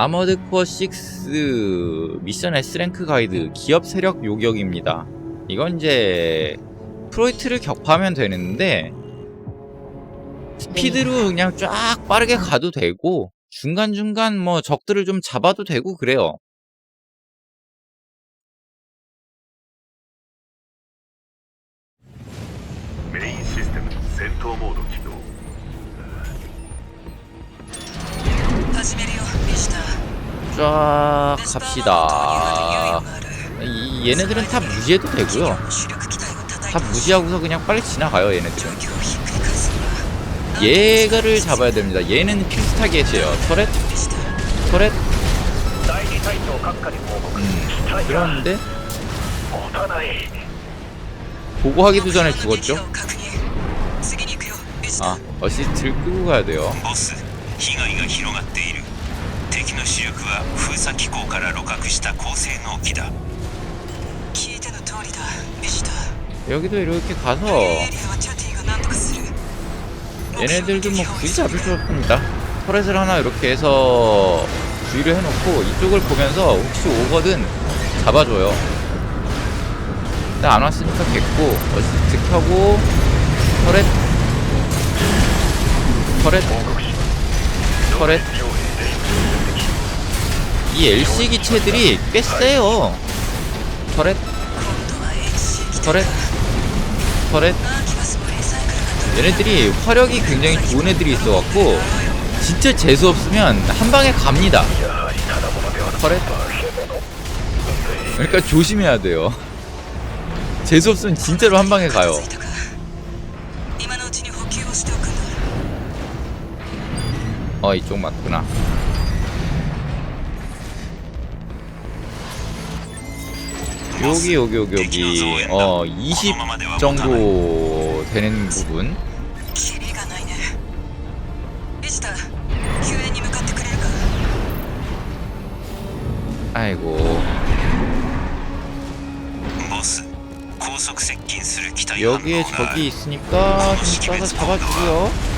아머드 코어 6 미션 S랭크 가이드 기업 세력 요격입니다. 이건 이제 프로이트를 격파하면 되는데 스피드로 네. 그냥 쫙 빠르게 가도 되고 중간중간 뭐 적들을 좀 잡아도 되고 그래요. 메인 시스템 센터 모드 기동 쫙 갑시다. 이, 얘네들은 다 무시해도 되고요. 다 무시하고서 그냥 빨리 지나가요 얘네들은 얘가를 잡아야 됩니다. 얘는 필수 타겟이에요. 터렛? 터렛? 음, 그런데? 보고하기도 전에 죽었죠? 아 어시 들 끄고 가야 돼요. ボス被害が広がっている敵の主力は封鎖機構から露獲した高性能機だ聞いての通りだミスター 여기도 이렇게 가서 エリアはチャティが何とかする 얘네들도 뭐 굳이 잡을 필요 없습니다. 터렛을 하나 이렇게 해서 주의를 해놓고 이쪽을 보면서 혹시 오거든 잡아줘요. 일단 안 왔으니까 됐고 어시스트 켜고 터렛 터렛 報告し 터렛 이 LC 기체들이 꽤 세요. 터렛 터렛 터렛 얘네들이 화력이 굉장히 좋은 애들이 있어갖고 진짜 재수없으면 한방에 갑니다. 터렛 그러니까 조심해야 돼요. 재수없으면 진짜로 한방에 가요. 어 이쪽 맞구나. 여기 여기 여기 여기. 어 20 정도 되는 부분. 아이고. 여기에 적이 있으니까 좀 따라 잡아주고요.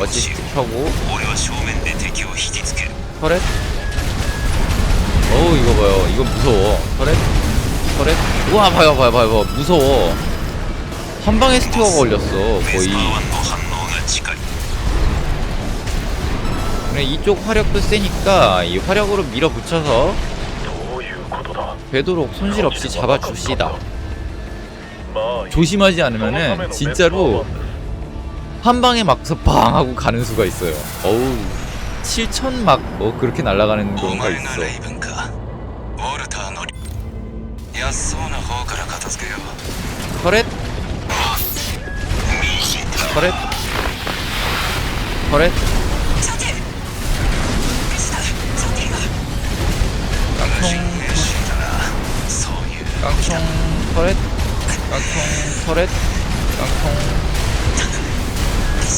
어찌스틱 하고. 터렛? 어우 이거 봐요. 이거 무서워. 터렛? 터렛? 우와 봐요 봐요 봐요 무서워. 한 방에 스티어가 걸렸어 거의. 그래 이쪽 화력도 세니까 이 화력으로 밀어붙여서 되도록 손실 없이 잡아줍시다. 조심하지 않으면은 진짜로 한 방에 막서 빵 하고 가는 수가 있어요. 어우 7천 막뭐 그렇게 날아가는 경우가 있어. 터렛? 터렛? 터렛? 깡총 터렛? 깡총 터렛? 깡총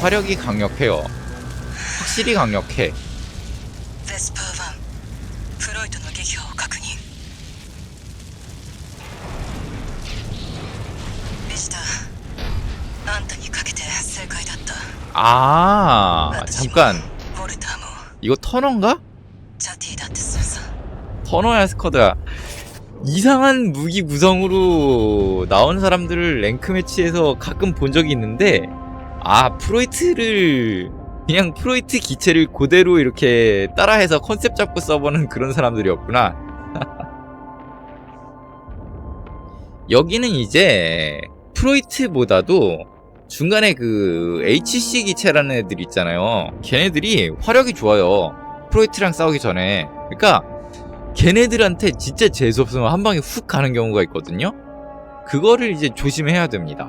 화력이 강력해요. 확실히 강력해. 아 잠깐 이거 터너인가? 터너 야스커다 이상한 무기 구성으로 나온 사람들을 랭크 매치에서 가끔 본 적이 있는데 아 프로이트를 그냥 프로이트 기체를 그대로 이렇게 따라해서 컨셉 잡고 써보는 그런 사람들이었구나 여기는 이제 프로이트보다도 중간에 그 HC 기체라는 애들 있잖아요 걔네들이 화력이 좋아요 프로이트랑 싸우기 전에 그러니까 걔네들한테 진짜 재수없으면 한 방에 훅 가는 경우가 있거든요. 그거를 이제 조심해야 됩니다.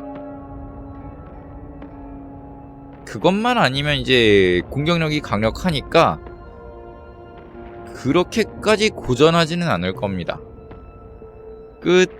그것만 아니면 이제 공격력이 강력하니까 그렇게까지 고전하지는 않을 겁니다. 끝.